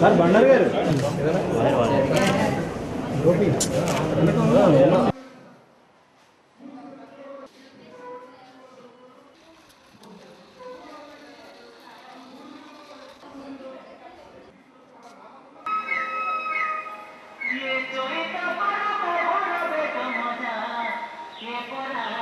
Sir Bandaru గారు Yeah,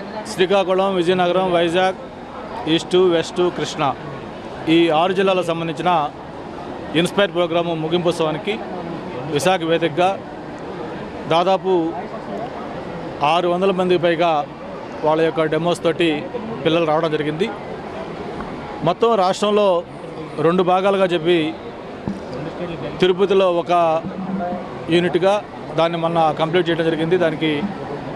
Srikakulam Vizianagaram Vizag east west Krishna. ఈ ఆరు జిల్లాలకు సంబంధించిన ఇన్స్పైర్ ప్రోగ్రాము ముగింపోత్సవానికి విశాఖ వేదికగా దాదాపు ఆరు వందల మందికి పైగా వాళ్ళ యొక్క డెమోస్ తోటి పిల్లలు రావడం జరిగింది. మొత్తం రాష్ట్రంలో రెండు భాగాలుగా చెప్పి తిరుపతిలో ఒక యూనిట్గా దాన్ని మొన్న కంప్లీట్ చేయడం జరిగింది. దానికి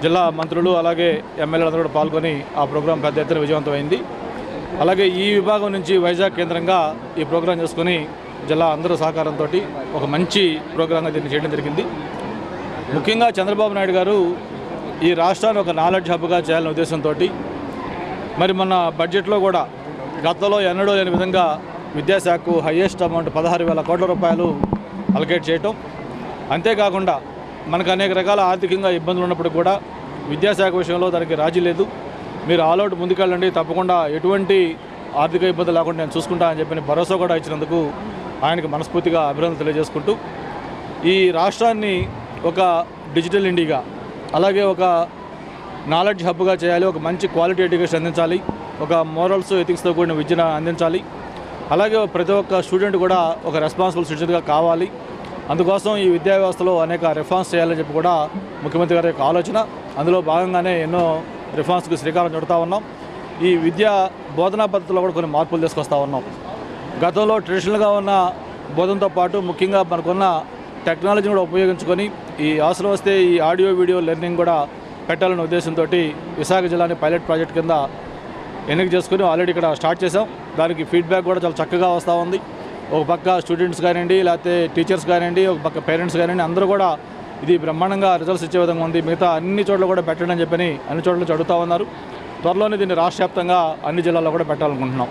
జిల్లా మంత్రులు అలాగే ఎమ్మెల్యేలందరూ కూడా పాల్గొని ఆ ప్రోగ్రాం పెద్ద ఎత్తున విజయవంతమైంది. అలాగే ఈ విభాగం నుంచి వైజాగ్ కేంద్రంగా ఈ ప్రోగ్రాం చేసుకుని జిల్లా అందరూ సహకారంతో ఒక మంచి ప్రోగ్రాంగా దీన్ని చేయడం జరిగింది. ముఖ్యంగా చంద్రబాబు నాయుడు గారు ఈ రాష్ట్రాన్ని ఒక నాలెడ్జ్ హబ్గా చేయాలనే ఉద్దేశంతో మరి మన బడ్జెట్లో కూడా గతంలో ఎన్నడూ లేని విధంగా విద్యాశాఖకు హయ్యెస్ట్ అమౌంట్ పదహారు వేల కోట్ల రూపాయలు అలకేట్ చేయటం. అంతేకాకుండా మనకు అనేక రకాల ఆర్థికంగా ఇబ్బందులు ఉన్నప్పుడు కూడా విద్యాశాఖ విషయంలో దానికి రాజీ లేదు. మీరు ఆల్అౌట్ ముందుకెళ్ళండి. తప్పకుండా ఎటువంటి ఆర్థిక ఇబ్బంది లేకుండా నేను చూసుకుంటా అని చెప్పిన భరోసా కూడా ఇచ్చినందుకు ఆయనకు మనస్ఫూర్తిగా అభినందనలు తెలియజేసుకుంటూ ఈ రాష్ట్రాన్ని ఒక డిజిటల్ ఇండియాగా అలాగే ఒక నాలెడ్జ్ హబ్గా చేయాలి ఒక మంచి క్వాలిటీ ఎడ్యుకేషన్ అందించాలి ఒక మోరల్స్ ఎథిక్స్తో కూడిన విద్యను అందించాలి అలాగే ప్రతి ఒక్క స్టూడెంట్ కూడా ఒక రెస్పాన్సిబుల్ సిటిజన్గా కావాలి. అందుకోసం ఈ విద్యా వ్యవస్థలో అనేక రిఫార్మ్స్ చేయాలని చెప్పి కూడా ముఖ్యమంత్రి గారి యొక్క ఆలోచన. అందులో భాగంగానే ఎన్నో రిఫార్మ్స్కి శ్రీకారం చుడతా ఉన్నాం. ఈ విద్యా బోధనా పద్ధతిలో కూడా కొన్ని మార్పులు తీసుకొస్తూ ఉన్నాం. గతంలో ట్రెడిషనల్గా ఉన్న బోధనతో పాటు ముఖ్యంగా మనకున్న టెక్నాలజీని కూడా ఉపయోగించుకొని ఈ అవసరం వస్తే ఈ ఆడియో వీడియో లెర్నింగ్ కూడా పెట్టాలనే ఉద్దేశంతో విశాఖ జిల్లాని పైలట్ ప్రాజెక్ట్ కింద ఎన్నిక చేసుకుని ఆల్రెడీ ఇక్కడ స్టార్ట్ చేసాం దానికి ఫీడ్బ్యాక్ కూడా చాలా చక్కగా వస్తూ ఉంది. ఒక పక్క స్టూడెంట్స్ కానివ్వండి లేకపోతే టీచర్స్ కానివ్వండి ఒక పక్క పేరెంట్స్ కానివ్వండి అందరూ కూడా ఇది బ్రహ్మాండంగా రిజల్ట్స్ ఇచ్చే విధంగా ఉంది. మిగతా అన్ని చోట్ల కూడా పెట్టండి అని చెప్పని అన్ని చోట్ల చదువుతా ఉన్నారు. త్వరలోనే దీన్ని రాష్ట్ర వ్యాప్తంగా అన్ని జిల్లాల్లో కూడా పెట్టాలనుకుంటున్నాం.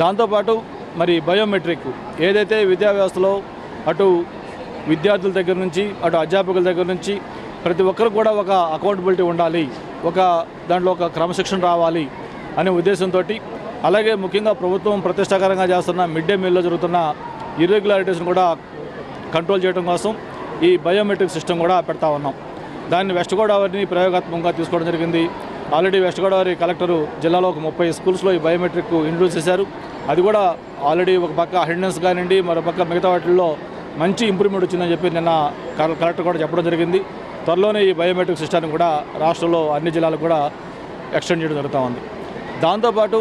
దాంతోపాటు మరి బయోమెట్రిక్ ఏదైతే విద్యా వ్యవస్థలో అటు విద్యార్థుల దగ్గర నుంచి అటు అధ్యాపకుల దగ్గర నుంచి ప్రతి ఒక్కరు కూడా ఒక అకౌంటబిలిటీ ఉండాలి ఒక దాంట్లో ఒక క్రమశిక్షణ రావాలి అనే ఉద్దేశంతో అలాగే ముఖ్యంగా ప్రభుత్వం ప్రతిష్టాకరంగా చేస్తున్న మిడ్ డే మీల్లో జరుగుతున్న ఇర్రెగ్యులారిటీస్ను కూడా కంట్రోల్ చేయడం కోసం ఈ బయోమెట్రిక్ సిస్టమ్ కూడా పెడతా ఉన్నాం. దాన్ని వెస్ట్ గోదావరిని ప్రయోగాత్మకంగా తీసుకోవడం జరిగింది. ఆల్రెడీ వెస్ట్ గోదావరి కలెక్టరు జిల్లాలో ఒక ముప్పై స్కూల్స్లో ఈ బయోమెట్రిక్ ఇంట్రడ్యూస్ చేశారు. అది కూడా ఆల్రెడీ ఒక పక్క అటెండెన్స్ కానివ్వండి మరో పక్క మిగతా వాటిల్లో మంచి ఇంప్రూవ్మెంట్ వచ్చిందని చెప్పి నిన్న కలెక్టర్ కూడా చెప్పడం జరిగింది. త్వరలోనే ఈ బయోమెట్రిక్ సిస్టాన్ని కూడా రాష్ట్రంలో అన్ని జిల్లాలకు కూడా ఎక్స్టెండ్ చేయడం జరుగుతూ ఉంది. దాంతోపాటు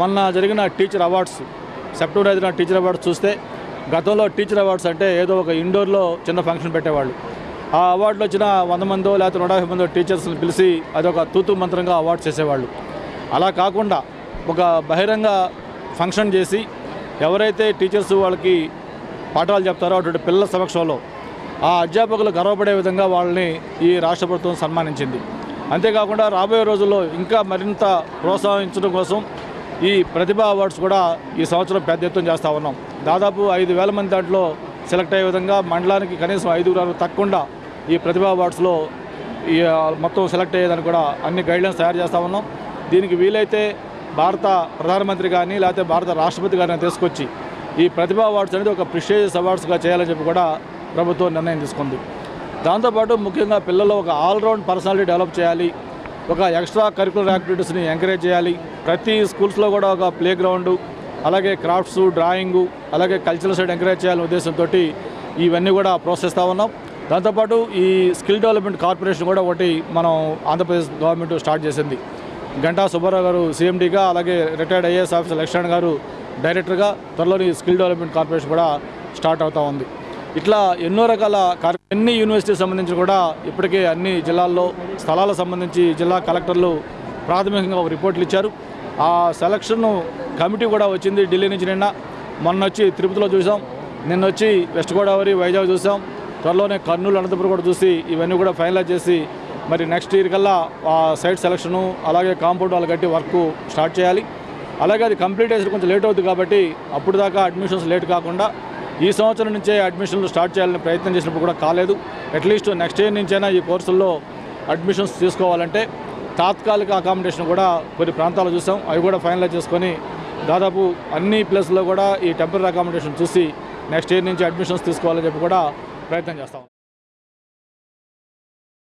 మొన్న జరిగిన టీచర్ అవార్డ్స్ సెప్టెంబర్ ఐదున టీచర్ అవార్డ్స్ చూస్తే గతంలో టీచర్ అవార్డ్స్ అంటే ఏదో ఒక ఇండోర్లో చిన్న ఫంక్షన్ పెట్టేవాళ్ళు. ఆ అవార్డులు వచ్చిన వంద మందో లేకపోతే నూట యాభై మందో టీచర్స్ని పిలిచి అదొక తూతు మంత్రంగా అవార్డు చేసేవాళ్ళు. అలా కాకుండా ఒక బహిరంగ ఫంక్షన్ చేసి ఎవరైతే టీచర్స్ వాళ్ళకి పాఠాలు చెప్తారో అటువంటి పిల్లల సమక్షంలో ఆ అధ్యాపకులు గర్వపడే విధంగా వాళ్ళని ఈ రాష్ట్ర ప్రభుత్వం సన్మానించింది. అంతేకాకుండా రాబోయే రోజుల్లో ఇంకా మరింత ప్రోత్సహించడం కోసం ఈ ప్రతిభ అవార్డ్స్ కూడా ఈ సంవత్సరం పెద్ద ఎత్తున చేస్తూ ఉన్నాం. దాదాపు ఐదు వేల మంది దాంట్లో సెలెక్ట్ అయ్యే విధంగా మండలానికి కనీసం ఐదుగురు తక్కకుండా ఈ ప్రతిభ అవార్డ్స్లో ఈ మొత్తం సెలెక్ట్ అయ్యేదానికి కూడా అన్ని గైడ్లైన్స్ తయారు చేస్తూ ఉన్నాం. దీనికి వీలైతే భారత ప్రధానమంత్రి కానీ లేకపోతే భారత రాష్ట్రపతి గారిని తీసుకొచ్చి ఈ ప్రతిభ అవార్డ్స్ అనేది ఒక ప్రిస్టేజియస్ అవార్డ్స్గా చేయాలని చెప్పి కూడా ప్రభుత్వం నిర్ణయం తీసుకుంది. దాంతోపాటు ముఖ్యంగా పిల్లల్లో ఒక ఆల్రౌండ్ పర్సనాలిటీ డెవలప్ చేయాలి. ఒక ఎక్స్ట్రా కరికులర్ యాక్టివిటీస్ని ఎంకరేజ్ చేయాలి. ప్రతి స్కూల్స్లో కూడా ఒక ప్లే గ్రౌండ్ అలాగే క్రాఫ్ట్స్ డ్రాయింగు అలాగే కల్చరల్ సైడ్ ఎంకరేజ్ చేయాలనే ఉద్దేశంతో ఇవన్నీ కూడా ప్రోత్సహిస్తూ ఉన్నాం. దాంతోపాటు ఈ స్కిల్ డెవలప్మెంట్ కార్పొరేషన్ కూడా ఒకటి మనం ఆంధ్రప్రదేశ్ గవర్నమెంట్ స్టార్ట్ చేసింది. గంటా సుబ్బారావు గారు సీఎండీగా అలాగే రిటైర్డ్ ఐఏఎస్ ఆఫీసర్ లక్ష్మణ్ గారు డైరెక్టర్గా త్వరలోని స్కిల్ డెవలప్మెంట్ కార్పొరేషన్ కూడా స్టార్ట్ అవుతూ ఉంది. ఇట్లా ఎన్నో రకాల అన్ని యూనివర్సిటీకి సంబంధించి కూడా ఇప్పటికే అన్ని జిల్లాల్లో స్థలాలకు సంబంధించి జిల్లా కలెక్టర్లు ప్రాథమికంగా ఒక రిపోర్ట్లు ఇచ్చారు. ఆ సెలక్షన్ కమిటీ కూడా వచ్చింది ఢిల్లీ నుంచి నిన్న. మొన్న వచ్చి తిరుపతిలో చూసాం. నిన్న వచ్చి వెస్ట్ గోదావరి వైజాగ్ చూసాం. త్వరలోనే కర్నూలు అనంతపురం కూడా చూసి ఇవన్నీ కూడా ఫైనలైజ్ చేసి మరి నెక్స్ట్ ఇయర్ కల్లా ఆ సైట్ సెలక్షను అలాగే కాంపౌండ్ వాళ్ళు కట్టి వర్క్ స్టార్ట్ చేయాలి. అలాగే అది కంప్లీట్ చేసి కొంచెం లేట్ అవుతుంది కాబట్టి అప్పుడు దాకా అడ్మిషన్స్ లేట్ కాకుండా ఈ సంవత్సరం నుంచే అడ్మిషన్లు స్టార్ట్ చేయాలని ప్రయత్నం చేసినప్పుడు కూడా కాలేదు. అట్లీస్ట్ నెక్స్ట్ ఇయర్ నుంచైనా ఈ కోర్సుల్లో అడ్మిషన్స్ తీసుకోవాలంటే తాత్కాలిక అకామిడేషన్ కూడా కొన్ని ప్రాంతాలు చూసాం. అవి కూడా ఫైనలైజ్ చేసుకొని దాదాపు అన్ని ప్లేస్లో కూడా ఈ టెంపరీ అకామిడేషన్ చూసి నెక్స్ట్ ఇయర్ నుంచి అడ్మిషన్స్ తీసుకోవాలని చెప్పి కూడా ప్రయత్నం చేస్తాం.